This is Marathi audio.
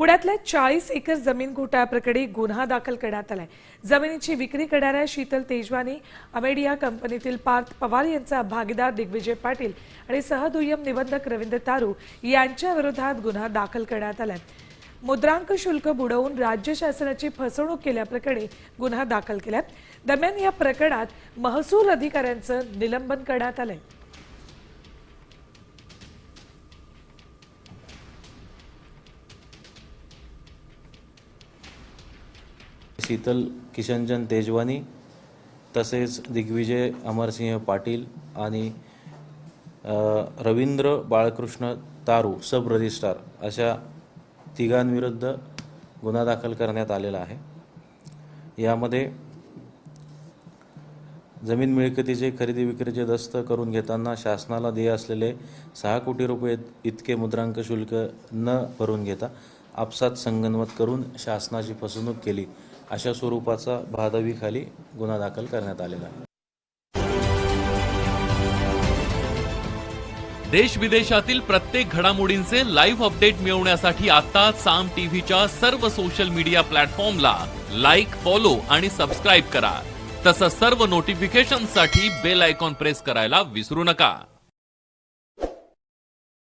पुण्यातल्या चाळीस एकर जमीन घोटाळ्याप्रकरणी गुन्हा दाखल करण्यात आलाय. जमिनीची विक्री करणाऱ्या शीतल तेजवानी अमेडिया कंपनीतील पार्थ पवार यांचा भागीदार दिग्विजय पाटील आणि सहदुय्यम निबंधक रवींद्र तारू यांच्या विरोधात गुन्हा दाखल करण्यात आलाय. मुद्रांक शुल्क बुडवून राज्य शासनाची फसवणूक केल्याप्रकरणी गुन्हा दाखल केला दरम्यान या प्रकरणात महसूल अधिकाऱ्यांचं निलंबन करण्यात आलंय. शीतल किशनचंद तेजवानी तसेच दिग्विजय अमरसिंह पाटील आणि रवींद्र बाळकृष्ण तारू सब रजिस्ट्रार अशा तिघांविरुद्ध गुन्हा दाखल करण्यात आलेला आहे. यामध्ये जमीन मिळकतीचे खरेदी विक्रीचे दस्त करून घेताना शासनाला देय असलेले सहा कोटी रुपये इतके मुद्रांक शुल्क न भरून घेता आपसात संगनमत करून शासनाची फसवणूक केली अशा स्वरूपाचा भादवीखाली गुन्हा दाखल करण्यात आलेला आहे. देश विदेशातील प्रत्येक घडामोडींचे लाईव्ह अपडेट मिळवण्यासाठी आता साम टीव्हीच्या सर्व सोशल मीडिया प्लॅटफॉर्मला लाईक फॉलो आणि सबस्क्राईब करा. तसंच सर्व नोटिफिकेशनसाठी बेल आयकॉन प्रेस करायला विसरू नका.